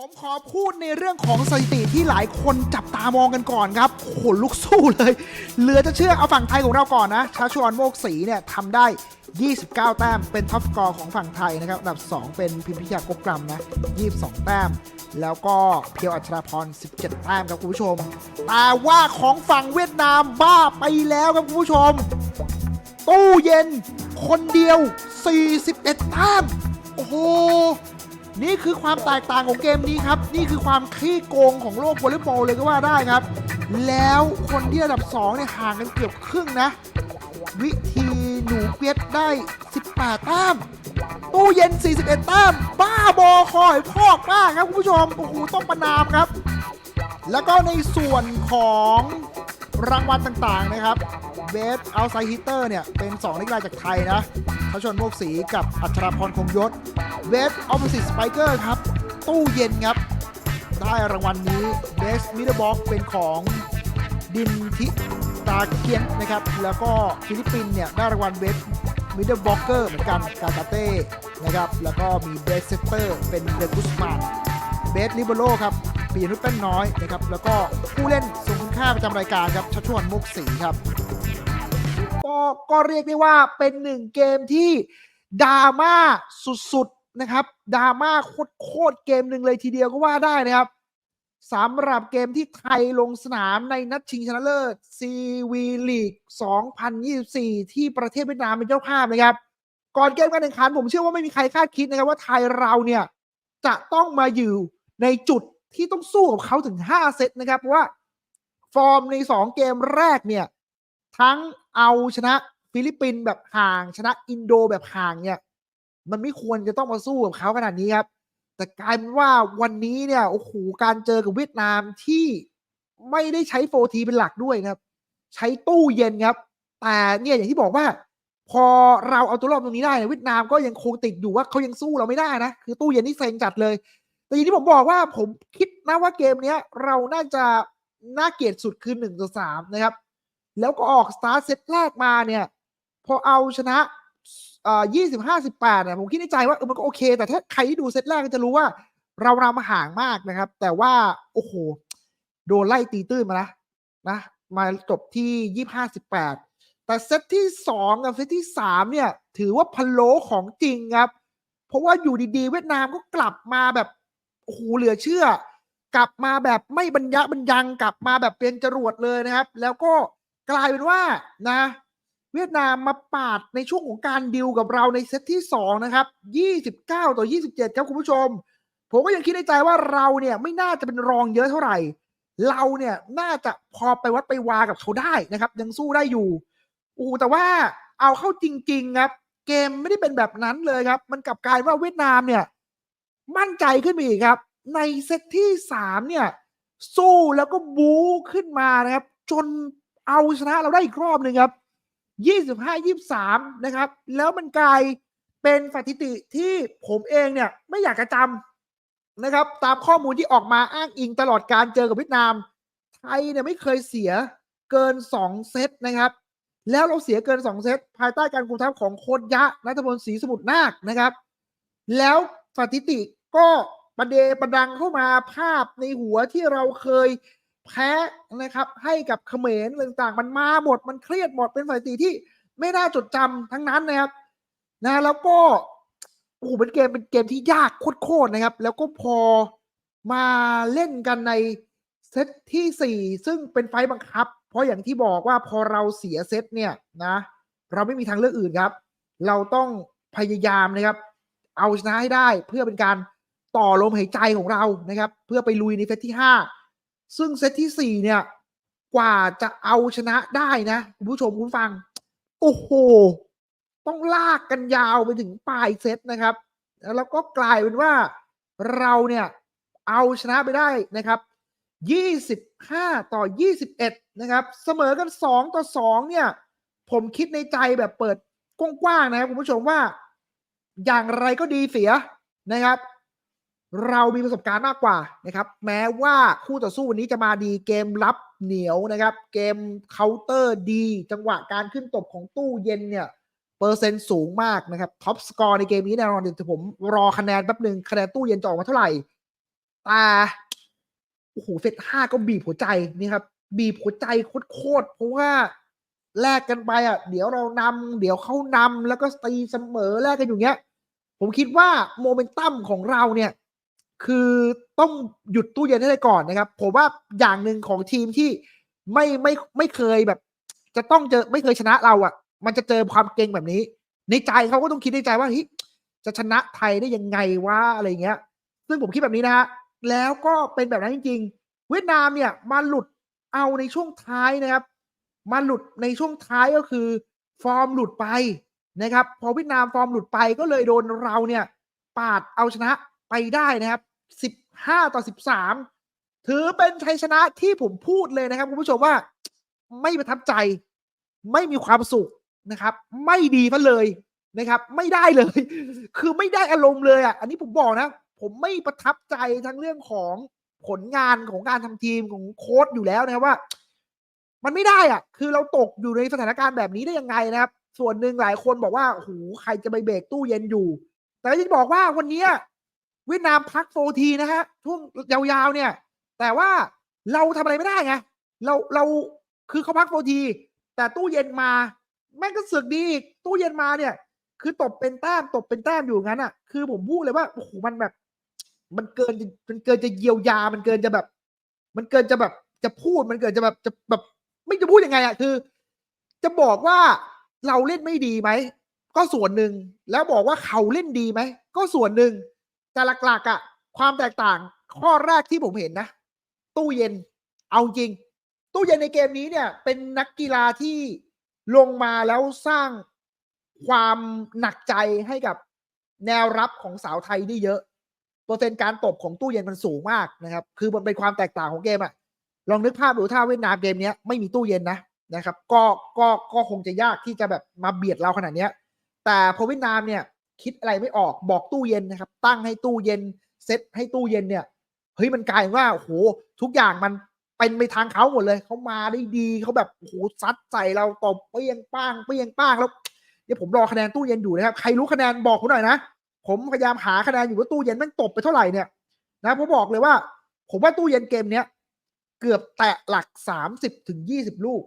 ผมขอพูดในเรื่องของสถิติที่หลายคนจับตามองกันก่อนครับโหลุกสู้เลย เหลือจะเชื่อเอาฝั่งไทยของเราก่อนนะ ชาชวนโมกศรีเนี่ยทำได้ 29 แต้ม เป็นท็อปสกอร์ของฝั่งไทยนะครับ อันดับ 2 เป็นพิมพิชยากกกรัมนะ 22 แต้ม แล้วก็เพียวอัชราพร 17 แต้มครับคุณผู้ชม แต่ว่าของฝั่งเวียดนามบ้าไปแล้วครับคุณผู้ชม ตู้เย็น คนเดียว 41 แต้ม โอ้โห นี่คือความแตกต่างของเกมนี้ครับ นี่คือความขี้โกงของโลกวอลเลย์บอลเลยก็ว่าได้ครับ แล้วคนที่อันดับ2เนี่ยห่างกันเกือบครึ่งนะ วิธีหนูเปียดได้ 18 แต้ม ตู้เย็น 41 แต้ม บ้าบอคอยพอกมากครับคุณผู้ชม โอ้โห ต้องประนามครับ แล้วก็ในส่วนของรางวัลต่างๆนะครับเบสเอาไซฮิเตอร์เนี่ย เป็น2นักกีฬาจากไทยนะเขาชนโมกศรีกับอัชราพรคงยศ เบสออฟฟิศสไปเกอร์ครับ ตู้เย็นครับ ได้รางวัลนี้เบสมิดเดิลบ็อกเป็นของดินทิตาเกียนนะครับ แล้วก็ฟิลิปปินเนี่ยได้รางวัลเบสมิดเดิลบ็อกเกอร์เหมือนกันกาตาเต้นะครับ แล้วก็มีเบสเซเตอร์เป็นเดกุสมานเบสลิเบโรครับ ปีนุชเป็นน้อยนะครับ แล้วก็ผู้เล่นทรงคุณค่าประจำรายการครับชัชวนโมกศรีครับ ก็ก็เรียกได้ว่าเป็นหนึ่งเกมที่ดราม่าสุด นะครับดราม่าโคตรๆเกมหนึ่งเลยทีเดียวก็ว่าได้นะครับสำหรับเกมที่ไทยลงสนามในนัดชิงชนะเลิศซีวีลีก2024 ที่ประเทศเวียดนามเป็นเจ้าภาพนะครับ ก่อนเกมการแข่งขันผมเชื่อว่าไม่มีใครคาดคิดนะครับว่าไทยเราเนี่ย จะต้องมาอยู่ในจุดที่ต้องสู้กับเขาถึง 5 เซตนะครับ เพราะว่าฟอร์มใน 2 เกมแรกเนี่ย ทั้งเอาชนะฟิลิปปินส์แบบห่าง ชนะอินโดแบบห่างเนี่ย มันไม่ควรจะต้องมาสู้กับเขาขนาดนี้ครับ แต่กลายเป็นว่าวันนี้เนี่ยโอ้โหการเจอกับเวียดนามที่ไม่ได้ใช้โฟทีเป็นหลักด้วยนะครับ ใช้ตู้เย็นครับ แต่เนี่ยอย่างที่บอกว่า พอเราเอาตัวรอดตรงนี้ได้เนี่ยเวียดนามก็ยังคงติดอยู่ว่าเขายังสู้เราไม่ได้นะ คือตู้เย็นนี่เซ็งจัดเลย แต่อย่างที่ผมบอกว่าผมคิดนะว่าเกมเนี้ย เราน่าจะน่าเกลียดสุดคือหนึ่งต่อสามนะครับ แล้วก็ออกสตาร์ทเซตแรกมาเนี่ย พอเอาชนะ ยี่สิบห้าสิบแปดเนี่ยผมคิดในใจว่าเออมันก็โอเค แต่ถ้าใครที่ดูเซตแรกก็จะรู้ว่า เราเรามาห่างมากนะครับ แต่ว่า โอ้โห โดนไล่ตีตื้นมานะนะ มาจบที่ยี่ห้าสิบแปดแต่เซตที่สองกับเซตที่สามเนี่ย ถือว่าพะโลของจริงครับ เพราะว่าอยู่ดีๆ เวียดนามก็กลับมาแบบโอ้โหเหลือเชื่อ กลับมาแบบไม่บรรยะบรรยังกลับมาแบบเป็นจรวดเลยนะครับ แล้วก็กลายเป็นว่านะ เวียดนามมาปาดในช่วงของการดิวกับเราในเซตที่ 2 นะครับ 29 ต่อ 27 ครับคุณผู้ชม ผมก็ยังคิดในใจว่าเราเนี่ยไม่น่าจะเป็นรองเยอะเท่าไหร่ เราเนี่ยน่าจะพอไปวัดไปวากับเขาได้นะครับ ยังสู้ได้อยู่อูแต่ว่าเอาเข้าจริง ๆ ครับ เกมไม่ได้เป็นแบบนั้นเลยครับ มันกลับกลายว่าเวียดนามเนี่ย มั่นใจขึ้นมาอีกครับ ในเซตที่สามเนี่ย สู้แล้วก็บู๊ขึ้นมานะครับ จนเอาชนะเราได้อีกรอบหนึ่งครับ ยี่สิบห้ายี่สามนะครับ แล้วมันกลายเป็นสถิติที่ผมเองเนี่ยไม่อยากจะจำนะครับ ตามข้อมูลที่ออกมาอ้างอิงตลอดการเจอกับเวียดนาม ไทยเนี่ยไม่เคยเสียเกินสองเซตนะครับ แล้วเราเสียเกินสองเซต ภายใต้การคุมทัพของโคดยะนัทพลศรีสมุทรนาคนะครับ แล้วสถิติก็ประเดประดังเข้ามาภาพในหัวที่เราเคย แพ้นะครับให้กับเขมรต่างๆ มันมาหมดมันเครียดหมดเป็นสถิติที่ไม่น่าจดจำทั้งนั้นนะครับนะแล้วก็โอ้โหเป็นเกมเป็นเกมที่ยากโคตรๆนะครับ แล้วก็พอมาเล่นกันในเซตที่สี่ซึ่งเป็นไฟบังคับ เพราะอย่างที่บอกว่าพอเราเสียเซตเนี่ยนะ เราไม่มีทางเลือกอื่นครับ เราต้องพยายามนะครับ เอาชนะให้ได้เพื่อเป็นการต่อลมหายใจของเรานะครับ เพื่อไปลุยในเซตที่ห้า ซึ่งเซตที่สี่เนี่ย กว่าจะเอาชนะได้นะคุณผู้ชมคุณฟัง โอ้โห ต้องลากกันยาวไปถึงปลายเซตนะครับ แล้วก็กลายเป็นว่าเราเนี่ยเอาชนะไปได้นะครับ 25 ต่อ 21 นะครับ เสมอกัน 2 ต่อ 2 เนี่ย ผมคิดในใจแบบเปิดกว้างๆนะครับคุณผู้ชมว่า อย่างไรก็ดีเสียนะครับ เรามีประสบการณ์มากกว่านะครับ แม้ว่าคู่ต่อสู้วันนี้จะมาดีเกมรับเหนียวนะครับ เกมเคาน์เตอร์ดี จังหวะการขึ้นตบของตู้เย็นเนี่ย เปอร์เซ็นต์สูงมากนะครับท็อปสกอร์ในเกมนี้แน่นอนเดี๋ยวผมรอคะแนนแป๊บหนึ่งคะแนนตู้เย็นจะออกมาเท่าไหร่แต่โอ้โหเซตห้าก็บีบหัวใจนี่ครับ บีบหัวใจโคตรเพราะว่าแลกกันไปอะ เดี๋ยวเรานำเดี๋ยวเขานำแล้วก็ตีเสมอแลกกันอยู่เงี้ย ผมคิดว่าโมเมนตัมของเราเนี่ย คือต้องหยุดตู้เย็นให้ได้ก่อนนะครับ ผมว่าอย่างหนึ่งของทีมที่ไม่ไม่ไม่เคยแบบ จะต้องเจอไม่เคยชนะเราอะ มันจะเจอความเก่งแบบนี้ ในใจเขาก็ต้องคิดในใจว่าเฮ้ยจะชนะไทยได้ยังไงวะอะไรเงี้ย ซึ่งผมคิดแบบนี้นะฮะแล้วก็เป็นแบบนั้นจริง ๆ เวียดนามเนี่ยมาหลุดเอาในช่วงท้ายนะครับ มาหลุดในช่วงท้ายก็คือ ฟอร์มหลุดไปนะครับ พอเวียดนามฟอร์มหลุดไปก็เลยโดนเราเนี่ย ปาดเอาชนะ ไปได้นะครับ 15 ต่อ 13 ถือเป็นชัยชนะที่ผมพูดเลยนะครับคุณผู้ชมว่าไม่ประทับใจ ไม่มีความสุขนะครับ ไม่ดีซะเลยนะครับ ไม่ได้เลย คือไม่ได้อารมณ์เลยอะอันนี้ผมบอกนะ ผมไม่ประทับใจทั้งเรื่องของผลงานของการทำทีมของโค้ชอยู่แล้วนะครับว่า มันไม่ได้อะ คือเราตกอยู่ในสถานการณ์แบบนี้ได้ยังไงนะครับ ส่วนหนึ่งหลายคนบอกว่าโอ้โหใครจะไปเบรกตู้เย็นอยู่ แต่ก็จะบอกว่าวันนี้ เวียดนามพักโฟทีนะฮะช่วงยาวๆเนี่ย แต่ว่าเราทำอะไรไม่ได้ไงเราเราคือเขาพักโฟที แต่ตู้เย็นมาแม่งก็สือกดีตู้เย็นมาเนี่ย คือตบเป็นแต้มตบเป็นแต้มอยู่งั้นอะ คือผมพูดเลยว่าโอ้โหมันแบบ มันเกินจะมันเกินจะเยียวยา มันเกินจะแบบ มันเกินจะแบบจะพูดมันเกินจะแบบจะแบบไม่จะพูดยังไงอะคือ จะบอกว่าเราเล่นไม่ดีไหมก็ส่วนหนึ่งแล้วบอกว่าเขาเล่นดีไหมก็ส่วนหนึ่ง แต่หลักๆอะ ความแตกต่างข้อแรกที่ผมเห็นนะ ตู้เย็นเอาจริง ตู้เย็นในเกมนี้เนี่ย เป็นนักกีฬาที่ลงมาแล้วสร้างความหนักใจให้กับแนวรับของสาวไทยได้เยอะเปอร์เซ็นต์การตบของตู้เย็นมันสูงมากนะครับ คือมันเป็นความแตกต่างของเกมอะลองนึกภาพดูถ้าเวียดนามเกมนี้ไม่มีตู้เย็นนะนะครับ ก็ก็ก็คงจะยากที่จะแบบมาเบียดเราขนาดเนี้ย แต่พอเวียดนามเนี่ย คิดอะไรไม่ออกบอกตู้เย็นนะครับ ตั้งให้ตู้เย็นเซตให้ตู้เย็นเนี่ยเฮ้ยมันกลายว่าโอ้โหทุกอย่างมันเป็นไปทางเขาหมดเลยเขามาได้ดีเขาแบบโอ้โหซัดใส่เราตบเปี้ยงป้างเปี้ยงป้างแล้วเดี๋ยวผมรอคะแนนตู้เย็นอยู่นะครับใครรู้คะแนนบอกผมหน่อยนะผมพยายามหาคะแนนอยู่ว่าตู้เย็นม่งตบไปเท่าไหร่เนี่ยนะผมบอกเลยว่า ผมว่าตู้เย็นเกมเนี้ยเกือบแตะหลักสามสิบถึงยี่สิบลูก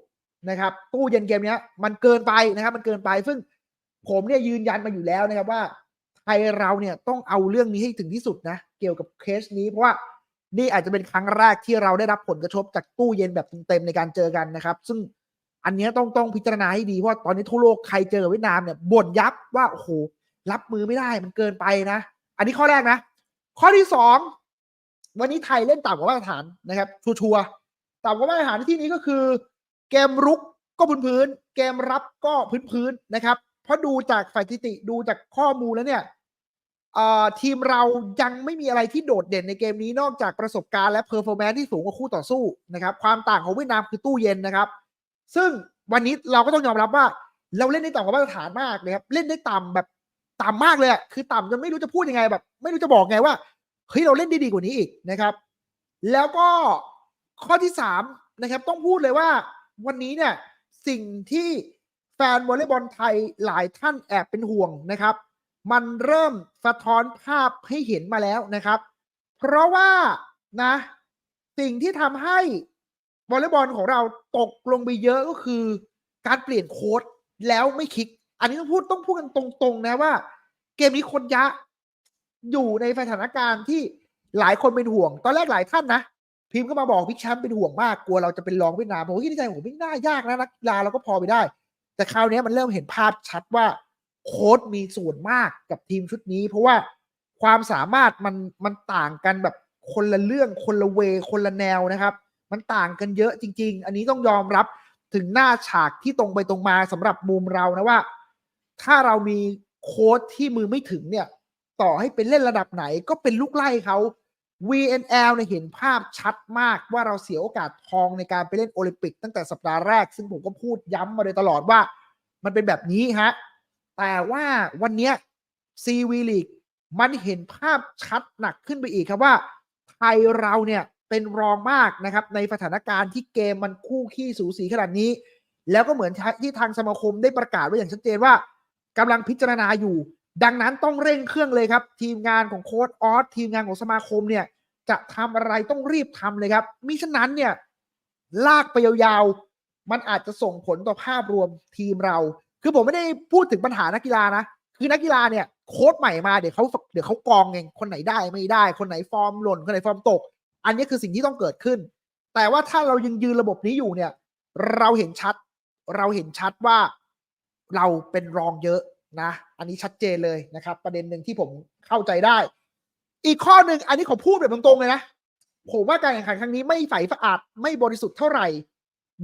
นะครับ ตู้เย็นเกมเนี้ยมันเกินไปนะครับ มันเกินไปซึ่ง ผมเนี่ยยืนยันมาอยู่แล้วนะครับว่าไทยเราเนี่ยต้องเอาเรื่องนี้ให้ถึงที่สุดนะ เกี่ยวกับเคสนี้เพราะว่านี่อาจจะเป็นครั้งแรกที่เราได้รับผลกระทบจากตู้เย็นแบบเต็มๆในการเจอกันนะครับ ซึ่งอันนี้ต้องต้องพิจารณาให้ดีเพราะตอนนี้ทั่วโลกใครเจอเวียดนามเนี่ยบ่นยับว่าโอ้โหรับมือไม่ได้มันเกินไปนะ อันนี้ข้อแรกนะ ข้อที่สองวันนี้ไทยเล่นต่ำกว่ามาตรฐานนะครับชัวร์ๆต่ำกว่ามาตรฐานที่นี้ก็คือ เกมรุกก็พื้นพื้นๆเกมรับก็พื้นพื้นๆนะครับ ราะดูจากสถิติดูจากข้อมูลแล้วเนี่ยทีมเรายังไม่มีอะไรที่โดดเด่นในเกมนี้นอกจากประสบการณ์และเพอร์ฟอร์แมนซ์ที่สูงกว่าคู่ต่อสู้นะครับ ความต่างของเวียดนามคือตู้เย็นนะครับ ซึ่งวันนี้เราก็ต้องยอมรับว่า เราเล่นได้ต่ำกว่ามาตรฐานมากเลยครับเล่นได้ต่ำแบบต่ำมากเลยคือต่ำจนไม่รู้จะพูดยังไงแบบ ไม่รู้จะบอกไงว่าเฮ้ยเราเล่นได้ดีกว่านี้อีกนะครับ แล้วก็ข้อที่สามนะครับ ต้องพูดเลยว่า วันนี้เนี่ยสิ่งที่ แฟนวอลเลย์บอลไทยหลายท่านแอบเป็นห่วงนะครับ มันเริ่มสะท้อนภาพให้เห็นมาแล้วนะครับ เพราะว่านะ สิ่งที่ทำให้วอลเลย์บอลของเราตกลงไปเยอะก็คือ การเปลี่ยนโค้ดแล้วไม่คลิก อันนี้ต้องพูดต้องพูดกันตรงๆนะว่า เกมนี้คนยะอยู่ในสถานการณ์ที่หลายคนเป็นห่วง ตอนแรกหลายท่านนะพิมพ์ก็มาบอกพิกแชมป์เป็นห่วงมากกลัวเราจะเป็นรองเวียดนามผมคิดในใจผมไม่น่ายากนะนักกีฬาเราก็พอไปได้ แต่คราวนี้มันเริ่มเห็นภาพชัดว่าโค้ดมีส่วนมากกับทีมชุดนี้ เพราะว่าความสามารถมันมันต่างกันแบบคนละเรื่องคนละเว คนละแนวนะครับ มันต่างกันเยอะจริง ๆ อันนี้ต้องยอมรับถึงหน้าฉากที่ตรงไปตรงมาสำหรับมุมเรานะว่า ถ้าเรามีโค้ดที่มือไม่ถึงเนี่ย ต่อให้เป็นเล่นระดับไหนก็เป็นลูกไล่เขา VNL เนี่ยเห็นภาพชัดมากว่าเราเสียโอกาสทองในการไปเล่นโอลิมปิกตั้งแต่สัปดาห์แรก ซึ่งผมก็พูดย้ำมาโดยตลอดว่า มันเป็นแบบนี้ฮะ แต่ว่าวันนี้ CV League มันเห็นภาพชัดหนักขึ้นไปอีกครับว่า ไทยเราเนี่ยเป็นรองมากนะครับ ในสถานการณ์ที่เกมมันคู่ขี้สูสีขนาดนี้ แล้วก็เหมือนที่ทางสมาคมได้ประกาศไว้อย่างชัดเจนว่ากำลังพิจารณาอยู่ ดังนั้นต้องเร่งเครื่องเลยครับ ทีมงานของโค้ดออสทีมงานของสมาคมเนี่ย จะทำอะไรต้องรีบทำเลยครับมิฉะนั้นเนี่ย ลากไปยาวๆ มันอาจจะส่งผลต่อภาพรวมทีมเรา คือผมไม่ได้พูดถึงปัญหานักกีฬานะ คือนักกีฬาเนี่ยโค้ชใหม่มาเดี๋ยวเขาเดี๋ยวเขากองเองคนไหนได้ไม่ได้ คนไหนฟอร์มหล่นคนไหนฟอร์มตก อันนี้คือสิ่งที่ต้องเกิดขึ้น แต่ว่าถ้าเรายังยืนระบบนี้อยู่เนี่ย เราเห็นชัด เราเห็นชัดว่าเราเป็นรองเยอะ นะ อันนี้ชัดเจนเลยนะครับ ประเด็นหนึ่งที่ผมเข้าใจได้ อีกข้อหนึ่งอันนี้ขอพูดแบบตรงๆเลยนะผมว่าการแข่งขันครั้งนี้ไม่ใสสะอาดไม่บริสุทธิ์เท่าไหร่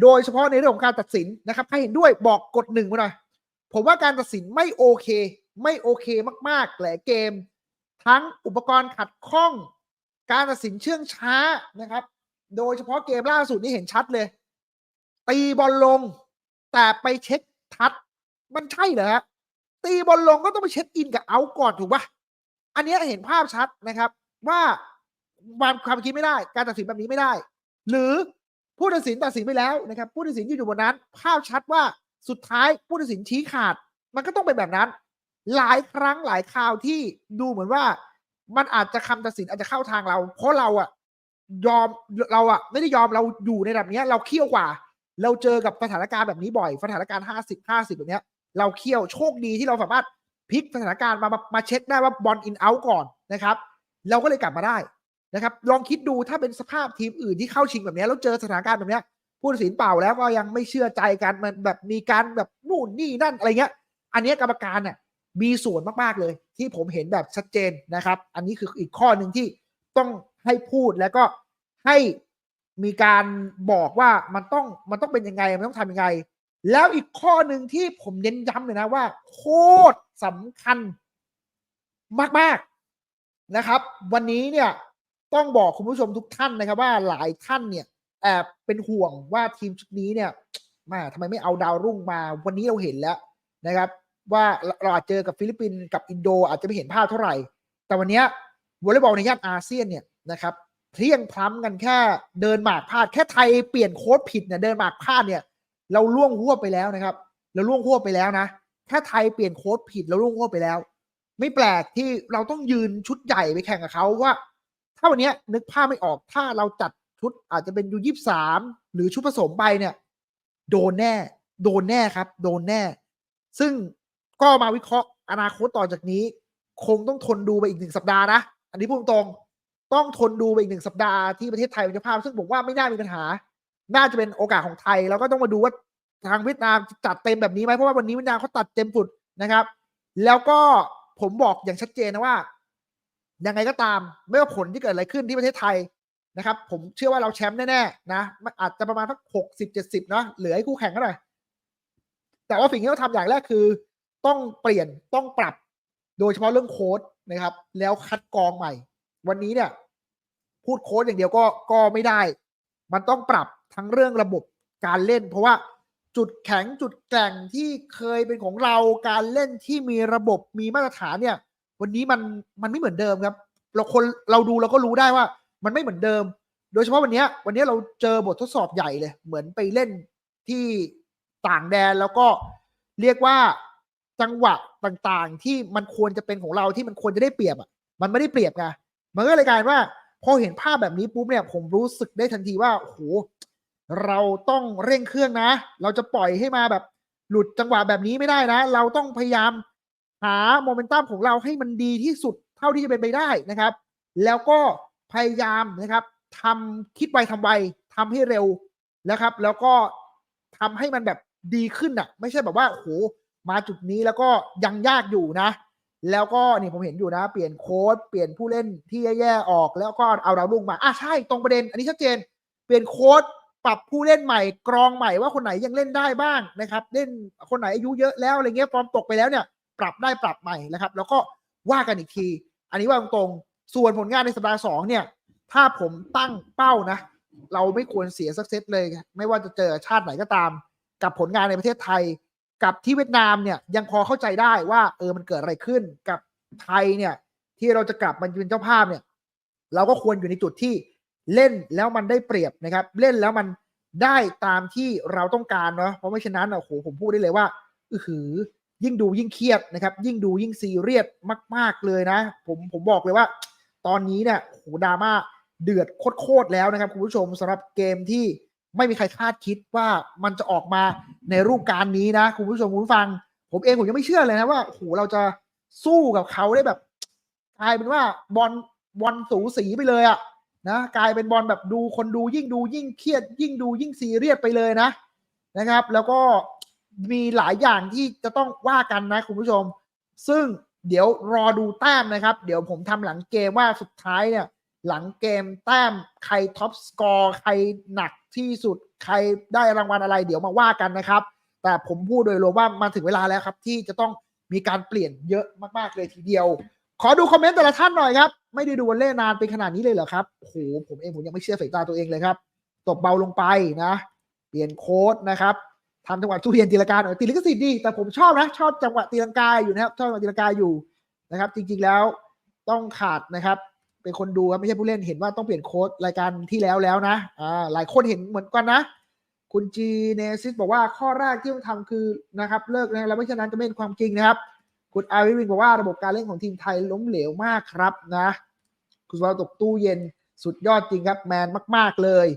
โดยเฉพาะในเรื่องของการตัดสินนะครับใครเห็นด้วยบอกกดหนึ่งมาหน่อยผมว่าการตัดสินไม่โอเค ไม่โอเคมากๆแหละเกม ทั้งอุปกรณ์ขัดข้อง การตัดสินเชื่องช้านะครับ โดยเฉพาะเกมล่าสุดนี่เห็นชัดเลย ตีบอลลง แต่ไปเช็คทัด มันใช่เหรอฮะ ตีบอลลงก็ต้องไปเช็คอินกับเอาก่อนถูกปะอันนี้เห็นภาพชัดนะครับ ว่าความความคิดไม่ได้ การตัดสินแบบนี้ไม่ได้ หรือผู้ตัดสินตัดสินไปแล้วนะครับ ผู้ตัดสินยืนอยู่บนนั้น ภาพชัดว่าสุดท้ายผู้ตัดสินชี้ขาด มันก็ต้องเป็นแบบนั้น หลายครั้งหลายคราวที่ดูเหมือนว่า มันอาจจะคำตัดสินอาจจะเข้าทางเรา เพราะเราอะยอมเราอะไม่ได้ยอมเราอยู่ในระดับนี้เราเคี่ยวกว่า เราเจอกับสถานการณ์แบบนี้บ่อยสถานการณ์ห้าสิบห้าสิบแบบนี้ย เราเคี่ยวโชคดีที่เราสามารถพลิกสถานการณ์มามามาเช็คได้ว่าบอลอินเอาท์ก่อนนะครับ เราก็เลยกลับมาได้นะครับ ลองคิดดูถ้าเป็นสภาพทีมอื่นที่เข้าชิงแบบนี้แล้วเจอสถานการณ์แบบนี้ผู้ตัดสินเปล่าแล้วก็ยังไม่เชื่อใจกันมันแบบมีการแบบนู่นนี่นั่นอะไรเงี้ย อันนี้กรรมการเนี่ยมีส่วนมากๆเลย ที่ผมเห็นแบบชัดเจนนะครับ อันนี้คืออีกข้อหนึ่งที่ต้องให้พูดแล้วก็ให้มีการบอกว่ามันต้องมันต้องเป็นยังไงมันต้องทำยังไง แล้วอีกข้อหนึ่งที่ผมเน้นย้ำเลยนะว่า โคตรสำคัญมาก ๆ นะครับ วันนี้เนี่ยต้องบอกคุณผู้ชมทุกท่านนะครับว่าหลายท่านเนี่ยแอบเป็นห่วงว่าทีมชุดนี้เนี่ยมาทำไมไม่เอาดาวรุ่งมา วันนี้เราเห็นแล้วนะครับ ว่าเราอาจเจอกับฟิลิปปินส์กับอินโด อาจจะไม่เห็นภาพเท่าไหร่ แต่วันนี้วอลเลย์บอลในย่านอาเซียนเนี่ยนะครับเพียงพล้ำกันแค่เดินหมากพลาดแค่ไทยเปลี่ยนโค้ดผิดเนี่ยเดินหมากพลาดเนี่ย เราล่วงหัวไปแล้วนะครับ เราล่วงหัวไปแล้วนะแค่ไทยเปลี่ยนโค้ดผิดเราล่วงหัวไปแล้ว ไม่แปลกที่เราต้องยืนชุดใหญ่ไปแข่งกับเขาว่า ถ้าวันนี้นึกภาพไม่ออกถ้าเราจัดชุดอาจจะเป็นยูยี่สามหรือชุดผสมไปเนี่ย โดนแน่ โดนแน่ครับ โดนแน่ ซึ่งก็มาวิเคราะห์อนาคตต่อจากนี้ คงต้องทนดูไปอีกหนึ่งสัปดาห์นะ อันนี้พูดตรงต้องทนดูไปอีกหนึ่งสัปดาห์ที่ประเทศไทยเป็นเจ้าภาพซึ่งผมว่าไม่น่ามีปัญหา น่าจะเป็นโอกาสของไทย แล้วก็ต้องมาดูว่าทางเวียดนามจัดเต็มแบบนี้ไหมเพราะว่าวันนี้เวียดนามเขาตัดเต็มฟุดนะครับ แล้วก็ผมบอกอย่างชัดเจนนะว่ายังไงก็ตามไม่ว่าผลที่เกิดอะไรขึ้นที่ประเทศไทยนะครับ ผมเชื่อว่าเราแชมป์แน่ๆนะอาจจะประมาณสักหกสิบเจ็ดสิบเนาะเหลือให้คู่แข่งก็หน่อยแต่ว่าสิ่งที่เราทำอย่างแรกคือ ต้องเปลี่ยนต้องปรับ โดยเฉพาะเรื่องโค้ดนะครับ แล้วคัดกรองใหม่ วันนี้เนี่ย พูดโค้ดอย่างเดียวก็ก็ไม่ได้ มันต้องปรับ ทั้งเรื่องระบบการเล่น เพราะว่าจุดแข็งจุดแกร่งที่เคยเป็นของเราการเล่นที่มีระบบมีมาตรฐานเนี่ย วันนี้มันมันไม่เหมือนเดิมครับ เราคนเราดูเราก็รู้ได้ว่า มันไม่เหมือนเดิม โดยเฉพาะวันนี้วันนี้เราเจอบททดสอบใหญ่เลย เหมือนไปเล่นที่ต่างแดนแล้วก็เรียกว่าจังหวะต่างๆ ที่มันควรจะเป็นของเราที่มันควรจะได้เปรียบอะมันไม่ได้เปรียบไงมันก็เลยกลายว่าพอเห็นภาพแบบนี้ปุ๊บเนี่ยผมรู้สึกได้ทันทีว่าโอ้โห เราต้องเร่งเครื่องนะ เราจะปล่อยให้มาแบบหลุดจังหวะแบบนี้ไม่ได้นะ เราต้องพยายามหาโมเมนตัมของเราให้มันดีที่สุดเท่าที่จะเป็นไปได้นะครับ แล้วก็พยายามนะครับทำคิดไวทำไวทำให้เร็วนะครับ แล้วก็ทำให้มันแบบดีขึ้นอะ ไม่ใช่แบบว่าโอ้โหมาจุดนี้แล้วก็ยังยากอยู่นะ แล้วก็นี่ผมเห็นอยู่นะ เปลี่ยนโค้ดเปลี่ยนผู้เล่นที่แย่ๆออกแล้วก็เอาดาวรุ่งมาอะใช่ตรงประเด็น อันนี้ชัดเจน เปลี่ยนโค้ด ปรับผู้เล่นใหม่กรองใหม่ว่าคนไหนยังเล่นได้บ้างนะครับ เล่นคนไหนอายุเยอะแล้วอะไรเงี้ยฟอร์มตกไปแล้วเนี่ย ปรับได้ปรับใหม่นะครับ แล้วก็ว่ากันอีกที อันนี้ว่าตรงๆส่วนผลงานในสัปดาห์สองเนี่ย ถ้าผมตั้งเป้านะ เราไม่ควรเสียสักเซตเลย ไม่ว่าจะเจอชาติไหนก็ตาม กับผลงานในประเทศไทย กับที่เวียดนามเนี่ยยังพอเข้าใจได้ว่า เออมันเกิดอะไรขึ้นกับไทยเนี่ย ที่เราจะกลับมาเป็นเจ้าภาพเนี่ย เราก็ควรอยู่ในจุดที่ เล่นแล้วมันได้เปรียบนะครับ เล่นแล้วมันได้ตามที่เราต้องการเนาะเพราะไม่เช่นนั้นโอ้โหผมพูดได้เลยว่าอือหือ ยิ่งดูยิ่งเครียดนะครับ ยิ่งดูยิ่งซีเรียสมาก ๆเลยนะ ผมผมบอกเลยว่า ตอนนี้เนี่ยโหดราม่าเดือดโคตรๆแล้วนะครับ คุณผู้ชมสำหรับเกมที่ไม่มีใครคาดคิดว่ามันจะออกมาในรูปการนี้นะ คุณผู้ชมคุณฟัง ผมเองผมยังไม่เชื่อเลยนะว่าโอ้โหเราจะสู้กับเขาได้แบบกลายเป็นว่าบอลบอลสูสีไปเลยอะ นะกลายเป็นบอลแบบดูคนดูยิ่งดูยิ่งเครียด ยิ่งดูยิ่งซีเรียสไปเลยนะนะครับ แล้วก็มีหลายอย่างที่จะต้องว่ากันนะคุณผู้ชม ซึ่งเดี๋ยวรอดูแต้มนะครับ เดี๋ยวผมทำหลังเกมว่าสุดท้ายเนี่ยหลังเกมแต้มใครท็อปสกอร์ใครหนักที่สุดใครได้รางวัลอะไร เดี๋ยวมาว่ากันนะครับ แต่ผมพูดโดยรวมว่ามันถึงเวลาแล้วครับ ที่จะต้องมีการเปลี่ยนเยอะมากๆเลยทีเดียว ขอดูคอมเมนต์แต่ละท่านหน่อยครับ ไม่ได้ดูวันเล่นนานเป็นขนาดนี้เลยเหรอครับโอ้โหผมเองผมยังไม่เชื่อสายตาตัวเองเลยครับ ตบเบาลงไปนะ เปลี่ยนโค้ดนะครับทำจังหวะทุเรียนตีลังกาหน่อยตีลิขสิทธิ์ดี แต่ผมชอบนะ ชอบจังหวะตีลังกาอยู่นะครับ ชอบจังหวะตีลังกาอยู่นะครับ จริงๆแล้วต้องขาดนะครับ เป็นคนดูครับไม่ใช่ผู้เล่นเห็นว่าต้องเปลี่ยนโค้ดรายการที่แล้วแล้วนะอ่าหลายคนเห็นเหมือนกันนะ คุณจีเนซิสบอกว่าข้อแรกที่ต้องทำคือนะครับ เลิกนะแล้วไม่เช่นนั้นจะไม่เป็นความจริงนะครับ คุณอาวิวินบอกว่าระบบการเล่นของทีมไทยล้มเหลวมากครับนะ คุณสวัสดิ์ตกตู้เย็นสุดยอดจริงครับแมนมาก ๆเลย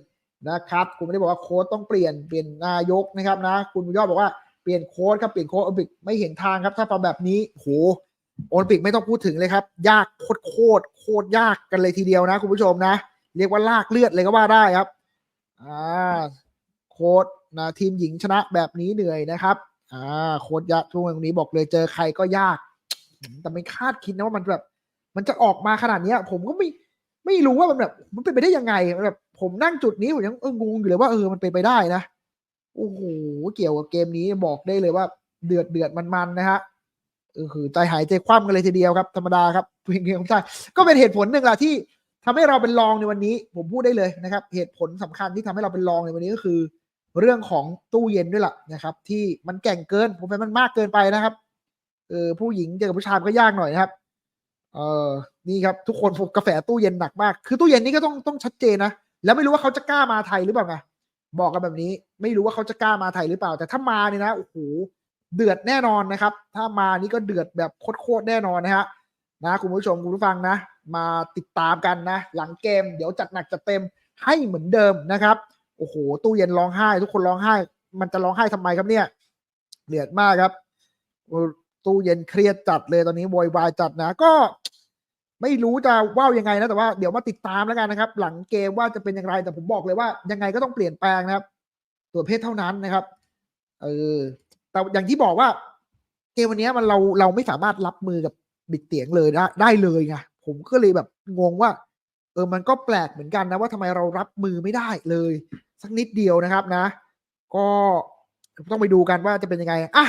นะครับ คุณไม่ได้บอกว่าโค้ดต้องเปลี่ยนเปลี่ยนนายกนะครับนะ คุณบุญยอดบอกว่าเปลี่ยนโค้ดครับเปลี่ยนโค้ดโอลิมปิกไม่เห็นทางครับ ถ้าทำแบบนี้โหโอลิมปิกไม่ต้องพูดถึงเลยครับ ยากโคตรโคตรโคตรยากกันเลยทีเดียวนะ คุณผู้ชมนะ เรียกว่าลากเลือดเลยก็ว่าได้ครับอ่าโค้ดนะทีมหญิงชนะแบบนี้เหนื่อยนะครับ อ่าโค้ดยะช่วงนี้บอกเลยเจอใครก็ยาก แต่ไม่คาดคิดนะว่ามันแบบ มันจะออกมาขนาดเนี้ย ผมก็ไม่ไม่รู้ว่ามันแบบ มันเป็นไปได้ยังไงแบบ ผมนั่งจุดนี้ผมยังเอองงอยู่เลยว่าเออมันเป็นไปได้นะโอ้โหเกี่ยวกับเกมนี้บอกได้เลยว่า เดือดเดือดมันๆนะฮะเออคือใจหายใจคว่ำกันเลยทีเดียวครับธรรมดาครับเพียงเพียงใช่ก็เป็นเหตุผลหนึ่งละที่ทำให้เราเป็นรองในวันนี้ ผมพูดได้เลยนะครับ เหตุผลสำคัญที่ทำให้เราเป็นรองในวันนี้ก็คือ เรื่องของตู้เย็นด้วยล่ะนะครับ ที่มันแก่งเกิน ผมเป็นมันมากเกินไปนะครับเออผู้หญิงเจอกับผู้ชายมันก็ยากหน่อยนะครับ เออนี่ครับ ทุกคนผมกาแฟตู้เย็นหนักมาก คือตู้เย็นนี่ก็ต้องต้องชัดเจนนะแล้วไม่รู้ว่าเขาจะกล้ามาไทยหรือเปล่าไงบอกกันแบบนี้ ไม่รู้ว่าเขาจะกล้ามาไทยหรือเปล่า แต่ถ้ามาเนี่ยนะโอ้โหเดือดแน่นอนนะครับ ถ้ามานี่ก็เดือดแบบโคตรแน่นอนนะฮะนะคุณผู้ชมคุณผู้ฟังนะ มาติดตามกันนะ หลังเกม เดี๋ยวจัดหนักจัดเต็มให้เหมือนเดิมนะครับ โอ้โห ตู้เย็นร้องไห้ ทุกคนร้องไห้ มันจะร้องไห้ทำไมครับเนี่ยเดือดมากครับ ตู้เย็นเครียดจัดเลยตอนนี้โวยวายจัดนะ ก็ไม่รู้จะว่าวยังไงนะแต่ว่าเดี๋ยวมาติดตามแล้วกันนะครับ หลังเกมว่าจะเป็นอย่างไรแต่ผมบอกเลยว่ายังไงก็ต้องเปลี่ยนแปลงนะครับ ตัวเพศเท่านั้นนะครับเออแต่อย่างที่บอกว่า เกมวันนี้มันเราเราไม่สามารถรับมือกับบิดเตียงเลยได้ได้เลยไงผมก็เลยแบบงงว่า เออมันก็แปลกเหมือนกันนะว่าทำไมเรารับมือไม่ได้เลย สักนิดเดียวนะครับนะ ก็ต้องไปดูกันว่าจะเป็นยังไงอะ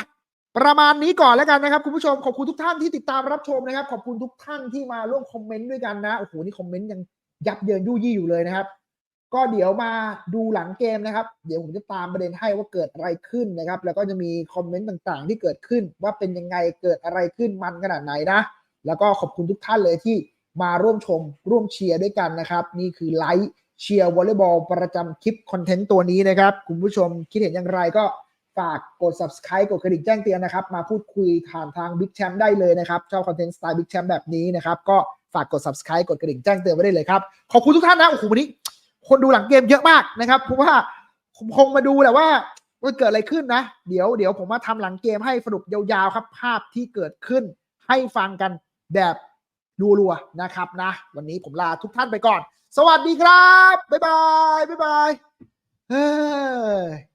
ประมาณนี้ก่อนแล้วกันนะครับคุณผู้ชมขอบคุณทุกท่านที่ติดตามรับชมนะครับ ขอบคุณทุกท่านที่มาร่วมคอมเมนต์ด้วยกันนะโอ้โหนี่คอมเมนต์ยังยับเยินยู่ยี่อยู่เลยนะครับ ก็เดี๋ยวมาดูหลังเกมนะครับ เดี๋ยวผมจะตามประเด็นให้ว่าเกิดอะไรขึ้นนะครับ แล้วก็จะมีคอมเมนต์ต่างๆ ที่เกิดขึ้น ว่าเป็นยังไงเกิดอะไรขึ้นมันขนาดไหนนะ แล้วก็ขอบคุณทุกท่านเลยที่มาร่วมชมร่วมเชียร์ด้วยกันนะครับ นี่คือไลฟ์ เชียร์วอลเลย์บอลประจำคลิปคอนเทนต์ตัวนี้นะครับ คุณผู้ชมคิดเห็นอย่างไรก็ฝากกด subscribe กดกระดิ่งแจ้งเตือนนะครับ มาพูดคุยผ่านทาง Big Champ ได้เลยนะครับชอบคอนเทนต์สไตล์ Big Champ แบบนี้นะครับ ก็ฝากกด subscribe กดกระดิ่งแจ้งเตือนไว้ได้เลยครับ ขอบคุณทุกท่านนะโอ้โหวันนี้ คนดูหลังเกมเยอะมากนะครับเพราะว่าผมคงมาดูแหละว่าว่าเกิดอะไรขึ้นนะ เดี๋ยวเดี๋ยวผมมาทำหลังเกมให้สรุปยาวๆครับ ภาพที่เกิดขึ้นให้ฟังกันแบบรัวๆนะครับนะ วันนี้ผมลาทุกท่านไปก่อน สวัสดีครับ บ๊ายบาย บ๊ายบายเฮ้ย